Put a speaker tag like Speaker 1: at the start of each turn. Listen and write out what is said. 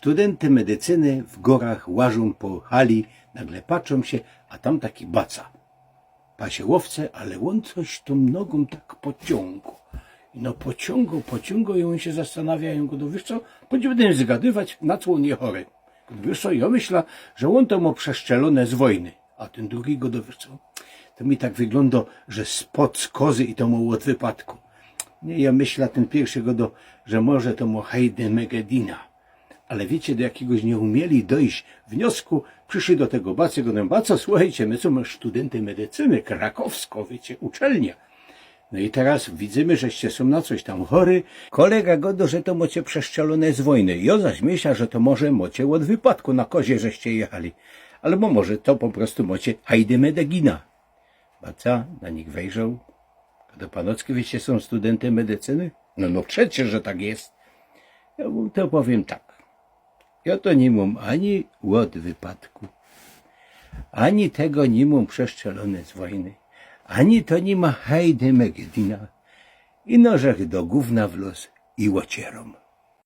Speaker 1: Studenty medycyny w górach łażą po hali, nagle patrzą się, a tam taki baca. Pasie łowce, ale on coś tą nogą tak pociągł. I no pociągał, pociągał i on się zastanawiają, go, no wiesz co, będziemy zgadywać, na co on nie chory. Go, Wiesz co, ja myślę, że on to ma przeszczelone z wojny. A ten drugi go, no co, to mi tak wygląda, że spod z kozy i to mu od wypadku. Nie, ja myślę, ten pierwszy go, do, że może to mu Heide Megedina. Ale wiecie, do jakiegoś nie umieli dojść wniosku, przyszli do tego bacy, go baco, słuchajcie, my są studenty medycyny, krakowsko, wiecie, uczelnia. No i teraz widzimy, żeście są na coś tam chory. Kolega godo, że to mocie przeszczelone z wojny. Ja zaś myślę, że to może mocie od wypadku na kozie, żeście jechali. Albo może to po prostu mocie hajdy medegina. Baca na nich wejrzał. Do panockie, wiecie, są studenty medycyny? No, no przecież, że tak jest. Ja mu to powiem tak. Ja to nie mam ani od wypadku, ani tego nie mam przeszczelone z wojny, ani to nie ma hajdy Megedina. I nożech do gówna w los i łocierom.